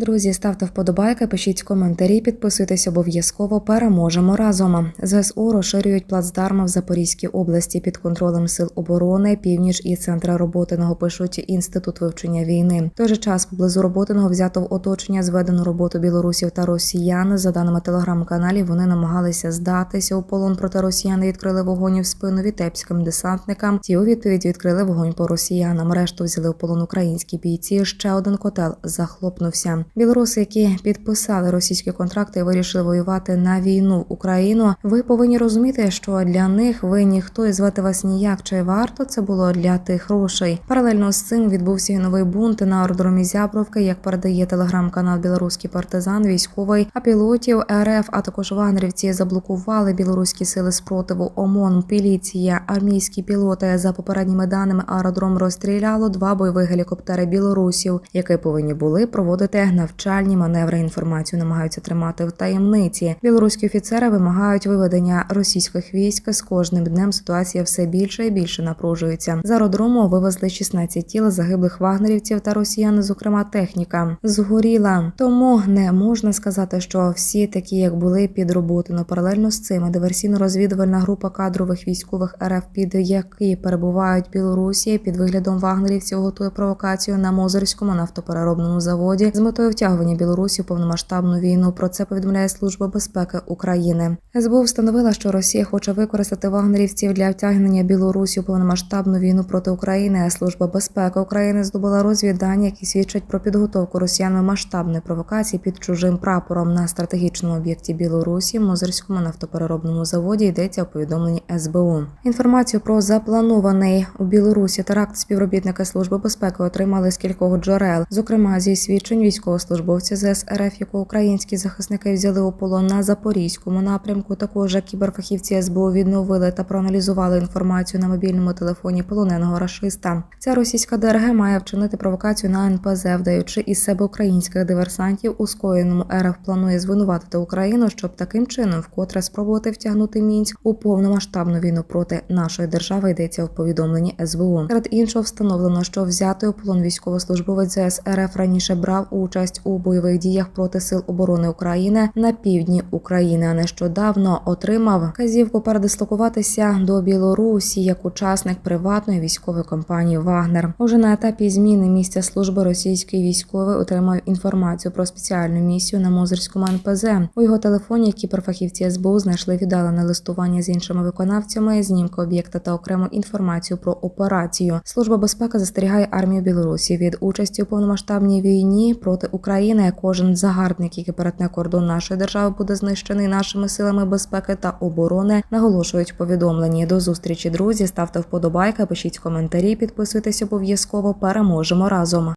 Друзі, ставте вподобайки, пишіть коментарі, підписуйтесь обов'язково. Переможемо разом. ЗСУ розширюють плацдарми в Запорізькій області під контролем сил оборони, північ і центра роботиного пишуть інститут вивчення війни. В той же час поблизу роботиного взято в оточення зведену роботу білорусів та росіян. За даними телеграм-каналів, вони намагалися здатися у полон, проте росіяни відкрили вогонь в спину вітебським десантникам. Ті у відповідь відкрили вогонь по росіянам. Решту взяли в полон українські бійці. Ще один котел захлопнувся. Білоруси, які підписали російські контракти вирішили воювати на війну Україну. Ви повинні розуміти, що для них ви ніхто і звати вас ніяк. Чи варто це було для тих грошей? Паралельно з цим відбувся новий бунт на аеродромі Зябровки, як передає телеграм-канал Білоруський партизан, військовий, а пілотів РФ, а також вагнерівці заблокували білоруські сили спротиву ОМОН, поліція, армійські пілоти. За попередніми даними аеродром розстріляло два бойових гелікоптери білорусів, які повинні були проводити навчальні маневри. Інформацію намагаються тримати в таємниці. Білоруські офіцери вимагають виведення російських військ. З кожним днем ситуація все більше і більше напружується. З аеродрому вивезли 16 тіл загиблих вагнерівців та росіян, зокрема техніка, згоріла. Тому не можна сказати, що всі такі, як були під роботою. Паралельно з цим диверсійно-розвідувальна група кадрових військових РФ, під які перебувають Білорусі під виглядом вагнерівців, готує провокацію на Мозерському нафтопереробному заводі з метою втягування Білорусі в повномасштабну війну. Про це повідомляє Служба безпеки України. СБУ встановила, що Росія хоче використати вагнерівців для втягнення Білорусі у повномасштабну війну проти України. А Служба безпеки України здобула розвідання, які свідчать про підготовку росіянами масштабної провокації під чужим прапором на стратегічному об'єкті Білорусі, Мозерському нафтопереробному заводі йдеться у повідомленні СБУ. Інформацію про запланований у Білорусі теракт співробітники служби безпеки отримали з кількох джерел, зокрема зі свідчень військовослужбовця ЗС РФ, якого українські захисники взяли у полон на запорізькому напрямку. Також кіберфахівці СБУ відновили та проаналізували інформацію на мобільному телефоні полоненого рашиста. Ця російська ДРГ має вчинити провокацію на НПЗ, вдаючи із себе українських диверсантів. У скоєному РФ планує звинуватити Україну, щоб таким чином вкотре спробувати втягнути мінськ у повномасштабну війну проти нашої держави. Йдеться в повідомленні СБУ. Серед іншого встановлено, що взятий у полон військовослужбовець ЗС РФ раніше брав участь у бойових діях проти сил оборони України на півдні України. Нещодавно отримав казівку передислокуватися до Білорусі як учасник приватної військової компанії Вагнер. Уже на етапі зміни місця служби російський військовий отримав інформацію про спеціальну місію на Мозерському НПЗ. У його телефоні кіберфахівці СБУ знайшли віддалене листування з іншими виконавцями, знімки об'єкта та окрему інформацію про операцію. Служба безпеки застерігає армію Білорусі від участі у повномасштабній війні проти України. Кожен загарбник, який перетне кордон нашої держави, буде знищений нашими силами безпеки та оборони. Наголошують повідомлені. До зустрічі, друзі. Ставте вподобайки, пишіть коментарі, підписуйтесь обов'язково. Переможемо разом.